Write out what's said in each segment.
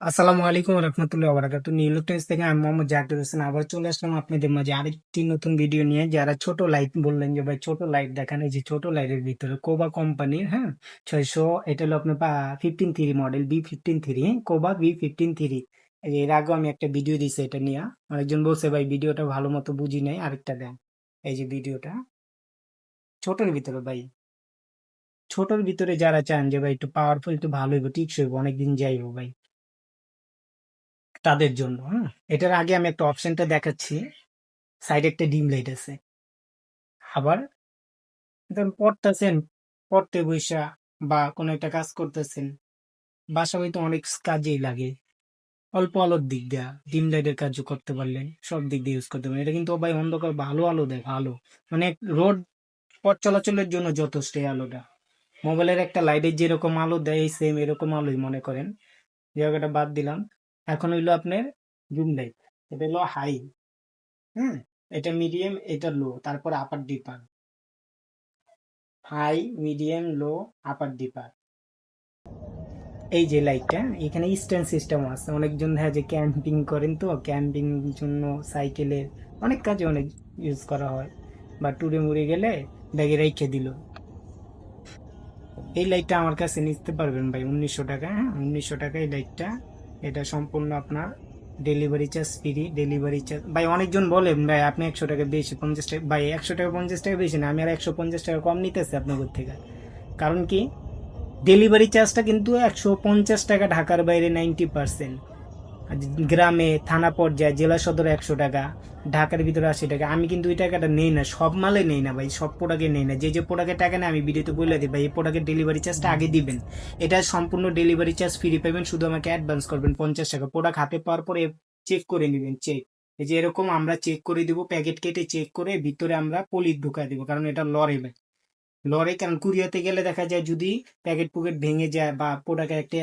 আসসালামু আলাইকুম রহমতুল্লাহ বারাকাত new electronics থেকে আমি মোহাম্মদ জাকির হোসেন আবার চলে আসলাম আপনাদের মাঝে আরেকটি নতুন ভিডিও নিয়ে। যারা ছোট লাইট বললেন যে, ভাই, ছোট লাইট দেখান। এই যে, ছোট লাইটের ভিতরে কোবা কোম্পানির হ্যাঁ? ছয়শো, এটা হলো আপনার fifteen three model B fifteen three কোবা বি ফিফটিন থ্রি এর আগেও আমি একটা ভিডিও দিছি এটা নিয়ে। অনেকজন বলছে, ভাই, ভিডিওটা ভালো মতো বুঝি নাই। আরেকটা দেন, এই যে ভিডিওটা। ছোটর ভিতরে, ভাই। ছোটর ভিতরে যারা চান যে, ভাই, একটু পাওয়ারফুল একটু ভালো হইব, টিকসই হইব, অনেকদিন যাইবো, ভাই। তাদের জন্য হ্যাঁ? এটার আগে আমি একটা অপশনটা দেখাচ্ছি। সাইডে একটা ডিম লাইট আছে আবার ধরুন পড়তেছেন, পড়তে বৈশা বা কোনো একটা কাজ করতেছেন, বাসা হয়তো অনেক কাজেই লাগে। অল্প আলোর দিক দিয়া ডিম লাইটের কাজও করতে পারলেন, সব দিক দিয়ে ইউজ করতে পারলেন। এটা কিন্তু ভাই অন্ধকার, ভালো আলো দেয়, ভালো। মানে রোড পথ চলাচলের জন্য যথেষ্ট এই আলোটা। মোবাইলের একটা লাইটের যেরকম আলো দেয় সেম এরকম আলোই মনে করেন। জায়গাটা বাদ দিলাম। এখন হইল আপনার জুম লাইট এটা হলো হাই হ্যাঁ এটা মিডিয়াম এটা লো তারপর upper dipper high medium low upper dipper এই যে লাইটটা এখানে স্ট্যান্ড সিস্টেম আছে। অনেকজন হ্যাঁ যে ক্যাম্পিং করেন তো ক্যাম্পিং জন্য সাইকেলের অনেক কাজে অনেক ইউজ করা হয়। বা ট্যুরে মুড়ে গেলে ব্যাগে রেখে দিল। এই লাইটটা আমার কাছে নিতে পারবেন ভাই, উনিশশো টাকা হ্যাঁ? উনিশশো টাকা এই লাইটটা এটা সম্পূর্ণ আপনার delivery charge free delivery charge ভাই, অনেকজন বলেন ভাই, আপনি একশো টাকা বেশি, পঞ্চাশ টাকা ভাই, একশো টাকা, পঞ্চাশ টাকা বেশি না, আমি আর একশো পঞ্চাশ টাকা কম নিতেছি আপনাদের থেকে। কারণ কি? ডেলিভারি চার্জটা কিন্তু একশো পঞ্চাশ টাকা ঢাকার বাইরে নাইনটি পার্সেন্ট গ্রামে, থানা পর্যায়ে, জেলা সদর একশো টাকা, ঢাকার ভিতরে আশি টাকা। আমি কিন্তু ওই টাকাটা নেই না, সব মালে নেই না ভাই, সব প্রোডাক্টে নেই না। যে যে প্রোডাক্টের টাকা নেই আমি ভিডিওতে বলে দিই ভাই, এই প্রোডাক্টের ডেলিভারি চার্জটা আগে দিবেন। এটা সম্পূর্ণ ডেলিভারি চার্জ ফ্রি পাবেন শুধু আমাকে অ্যাডভান্স করবেন পঞ্চাশ টাকা। প্রোডাক্ট হাতে পাওয়ার পরে চেক করে নেবেন চেক এই যে এরকম আমরা চেক করে দিব প্যাকেট কেটে চেক করে ভিতরে আমরা পলি ঢুকাই দিব, কারণ এটা লরে ভাই। লরে কারণ কুরিয়াতে গেলে দেখা যায় যদি প্যাকেট পুকেট ভেঙে যায় বা প্রোডাক্টে একটা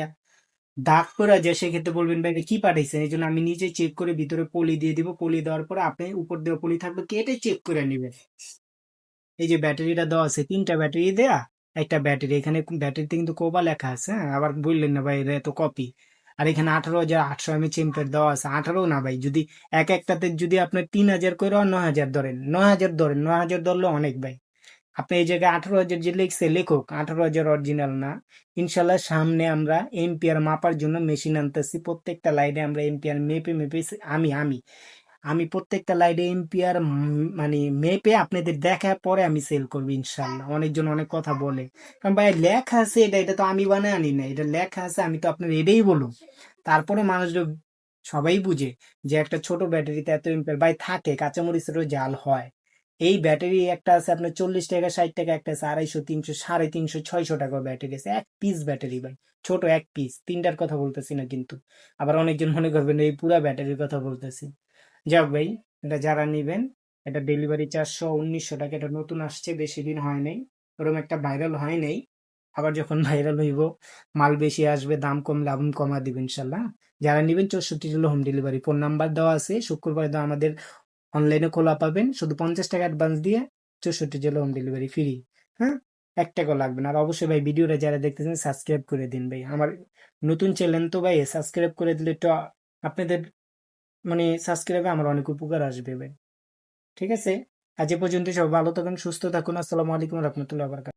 দাগ পড়া যায় সেক্ষেত্রে বলবেন, ভাই কি পাঠাইছেন? এই জন্য আমি নিজে চেক করে ভিতরে পলি দিয়ে দিব। পলি দেওয়ার পরে আপনি উপর দেওয়া পলি থাকবে, কেটে চেক করে নেবেন। এই যে ব্যাটারিটা দেওয়া আছে, তিনটা ব্যাটারি দেয়া, একটা ব্যাটারি। এখানে ব্যাটারিতে কিন্তু কোবা লেখা আছে হ্যাঁ? আবার বললেন না, ভাই এত কপি আর এখানে আঠারো হাজার আটশো এম এম্পের দেওয়া আছে। আঠারো না, ভাই, যদি এক একটাতে যদি আপনার তিন হাজার করে, নয় হাজার ধরেন, নয় হাজার ধরেন, নয় হাজার ধরলে অনেক, ভাই। আপনি এই জায়গায় আঠারো হাজার যে লিখছে, লেখক, আঠারো হাজার অরিজিনাল না। ইনশাল্লাহ সামনে আমরা এম্পিয়ার মাপার জন্য মেশিন আনতেছি। প্রত্যেকটা লাইনে আমরা এম্পিয়ার মেপে মেপে আমি আমি। আমি প্রত্যেকটা লাইনে এম্পিয়ার মানে মেপে আপনাদের দেখার পরে আমি সেল করব ইনশাল্লাহ। অনেকজন অনেক কথা বলে। কারণ ভাই, লেখা আছে, এটা এটা তো আমি বানায় আনি না এটা লেখা আছে, আমি তো আপনার এটাই বলুন। তারপরে মানুষজন সবাই বুঝে যে একটা ছোট ব্যাটারিতে এত এম্পিয়ার ভাই, থাকে, কাঁচামরিচেরও জাল হয়। এই ব্যাটারি একটা আছে আপনার চল্লিশ টাকা, ষাট টাকা, একটা আছে আড়াইশো, তিনশো, সাড়ে তিনশো, ছয়শো টাকা ব্যাটারি আছে। এক পিস ব্যাটারি ভাই, ছোট এক পিস তিনটার কথা বলতেছি না কিন্তু। আবার অনেকজন মনে করবেন এই পুরা ব্যাটারির কথা বলতেছি। যাক ভাই, এটা যারা নিবেন, এটা ডেলিভারি চারশো উনিশশো টাকা, এটা নতুন আসছে, বেশি দিন হয় নাই ওরকম একটা ভাইরাল হয় নাই। আবার যখন ভাইরাল হইব, মাল বেশি আসবে, দাম কমলে আমি কমা দিব ইনশাল্লাহ। যারা নিবেন, চৌষট্টি জেলা হোম ডেলিভারি ফোন নাম্বার দেওয়া আছে। শুক্রবার দেওয়া আমাদের অনলাইনে খোলা পাবেন। শুধু পঞ্চাশ টাকা অ্যাডভান্স দিয়ে চৌষট্টি জেলা হোম ডেলিভারি ফ্রি হ্যাঁ? এক টাকাও লাগবে না। আর অবশ্যই ভাই ভিডিওটা যারা দেখতেছেন সাবস্ক্রাইব করে দিন ভাই। আমার নতুন চ্যানেল তো ভাই সাবস্ক্রাইব করে দিলে তো আপনাদের মানে সাবস্ক্রাইবে আমার অনেক উপকার আসবে ভাই। ঠিক আছে? আজ পর্যন্ত সব ভালো থাকুন, সুস্থ থাকুন। আসসালামু আলাইকুম রহমতুল্লাহ বারকাত